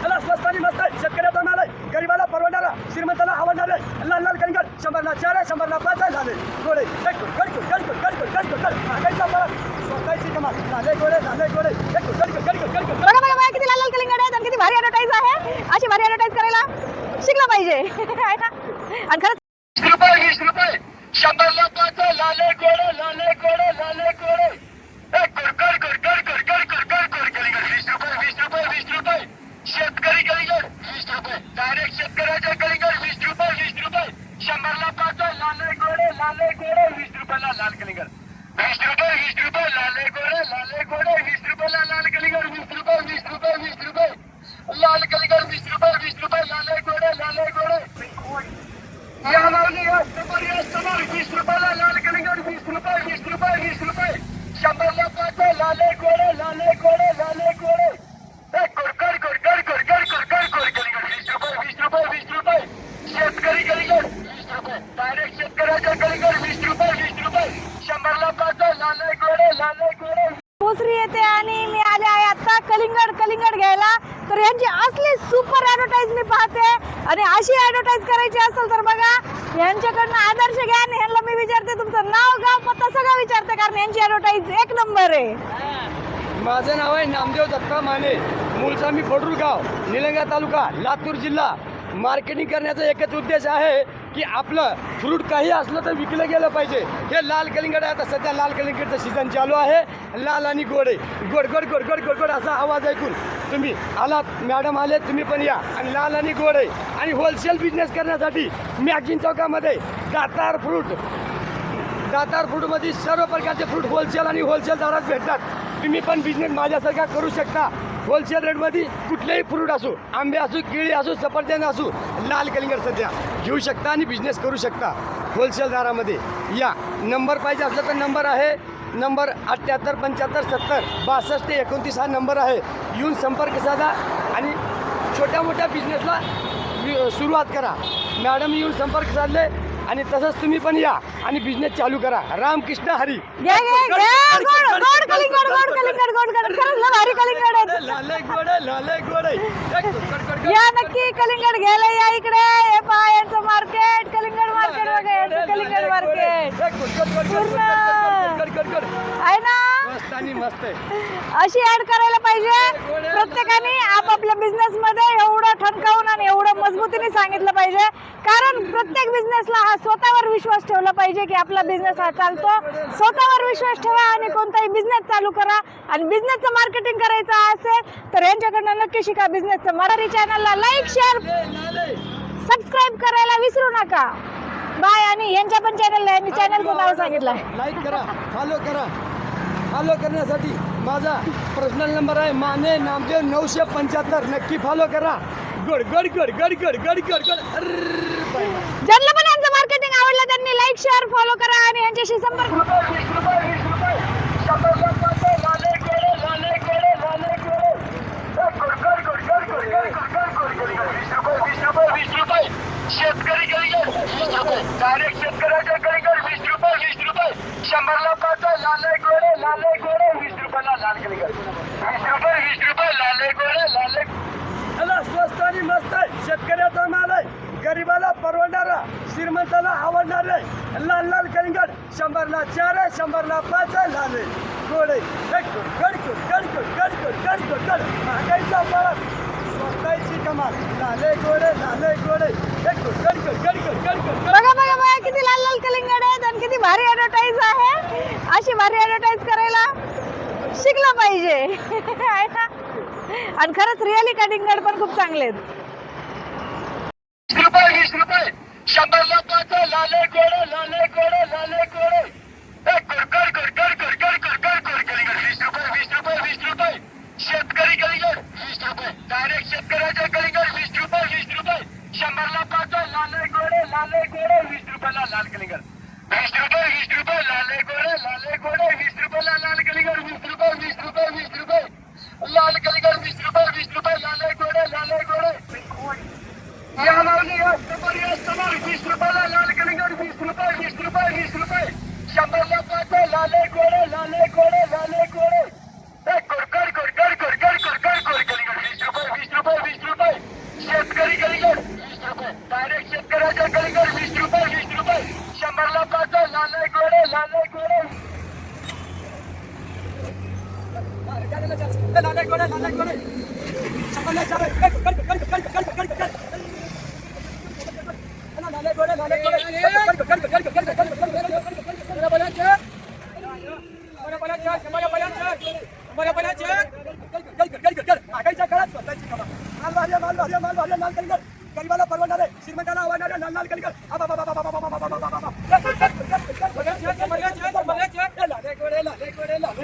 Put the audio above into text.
त्याला आणि मस्त. शेतकऱ्याचा माल आहे. गरिबाला परवडणारा श्रीमंताला आवडणारे. लाल लाल कणगण शंभरला चार पाच झाले. गोळे. गडकुड गडकुड गडकुड गडकुड गडकुड झाले गोळे किती लाल कलिंगड आहेत आणि किती भारी ॲडव्हर्टाईज आहे. अशी भारी ॲडव्हर्टाईज करायला शिकलं पाहिजे. आहे ना? आणि खरंच वीस रुपये वीस रुपये. लाले गोळे लाले गोळे लाले गोळे. पोसरी येते आणि मी आले आहे आता कलिंगड कलिंगड घ्यायला तर यांची असली सुपर ऍडव्हर्टाईज मी पाहते. आणि अशी ऍडव्हर्टाईज करायची असेल तर बघा यांच्याकडनं आदर्श घ्या आणि ह्यांना मी विचारते तुमचं नाव गाव पत्ता सगळं विचारते कारण यांची ऍडव्हर्टाईज एक नंबर आहे. माझं नाव आहे नामदेव दत्ता माने. मूळचा मी गाव निलंगा तालुका लातूर जिल्हा. मार्केटिंग करण्याचा एकच उद्देश आहे की आपलं फ्रूट काही असलं तर विकलं गेलं पाहिजे. हे लाल कलिंगड आहे आता सध्या लाल कलिंगडचं सीझन चालू आहे. लाल आणि गोड आहे. गोड गोड गोड गोड गोड गोड असा आवाज ऐकून तुम्ही आलात मॅडम आले तुम्ही पण या. आणि लाल आणि गोड आहे. आणि होलसेल बिझनेस करण्यासाठी मॅगझिन चौकामध्ये दातार फ्रूट दातार फ्रूटमध्ये सर्व प्रकारचे फ्रूट होलसेल आणि होलसेल दरात भेटतात. तुम्ही पण बिझनेस माझ्यासारखा करू शकता. होलसेल रेटमध्ये कुठलेही फ्रूट असो आंबे असो केळी असो सफरचंद असो लाल कलिंगर सध्या घेऊ शकता आणि बिझनेस करू शकता. होलसेल दरामध्ये या नंबर पाहिजे असला तर नंबर आहे. नंबर अठ्ठ्याहत्तर पंच्याहत्तर सत्तर बासष्ट एकोणतीस हा नंबर आहे. येऊन संपर्क साधा आणि छोट्या मोठ्या बिझनेसला सुरुवात करा. मॅडम येऊन संपर्क साधले आणि तसंच तुम्ही पण या आणि बिझनेस चालू करा रामकृष्ण हरी गोड गोड कलिंगड गोड कलिंगड गोड कलिंगड खरंच लय भारी कलिंगड आहेत लाले गोडे लाले गोडे एक गड, गड, गड, गड. या नक्की कलिंगड घ्यायला या इकडे हे पहा यांचं मार्केट कलिंगड मार्केट बघा यांचं कलिंगड मार्केट पूर्ण. आहे ना मस्त आणि मस्त आहे अशी ऍड करायला पाहिजे. प्रत्येकाने आपापल्या बिझनेस मध्ये एवढं ठणकावून आणि एवढं मजबूतीने सांगितलं पाहिजे. कारण प्रत्येक बिझनेसला हा स्वतःवर विश्वास ठेवला पाहिजे की आपला बिझनेस हा चालतो. स्वतःवर विश्वास ठेवा आणि कोणताही बिझनेस चालू करा. आणि बिझनेसचं मार्केटिंग करायचं असेल तर यांच्याकडनं नक्की शिका बिझनेसचं मराठी चॅनलला लाईक शेअर सबस्क्राईब करायला विसरू नका. बाय आणि यांच्या पण चॅनलला यांनी चॅनलचं नाव सांगितलं लाईक करा फॉलो करा. फॉलो करण्यासाठी. माझा पर्सनल नंबर आहे. माने नामदेव नऊशे पंच्याहत्तर. नक्की फॉलो करा. गड गड गड गड गड गड गड गड. ज्यांना पण यांचं मार्केटिंग आवडलं त्यांनी लाईक शेअर फॉलो करा आणि यांच्याशी संपर्क रुपये वीस रुपये वीस रुपये वीस रुपये लाले लाले स्वस्त आणि मस्त आहे. शेतकऱ्याचा माल आहे. गरीबाला परवडणारा श्रीमंताला आवडणार. आहे लाल लाल कलिंगड. शंभरला चार आहे शंभरला पाच आहे लाल आहे. गोड आहे. गडकुड गडकुड गडकुड गड महागाईचा फरक स्वस्ताची कमाल. लाले गोडे लाले गोडे गडकुड गडकुड गडकुड गडकुड बघा बघा बघा किती लाल लाल कलिंगड आहेत आणि किती भारी ऍडव्हर्टाईज आहे. अशी भारी ऍडव्हर्टाईज करायला शिकला पाहिजे. आहे ना? आणि खरंच रिअली कलिंगड पण खूप चांगले आहेत. रुपये वीस रुपये शंभरला पाच लाले गोडे लाले लाले ए, वीस रुपयाला लाल कलिंगड वीस रुपये वीस रुपये वीस लाले गोळे लाले गोळे लाले गोळे कोरकड कोरकड कोरकड कोरकड कोर श्रीमंताला आवडणार आहे लाल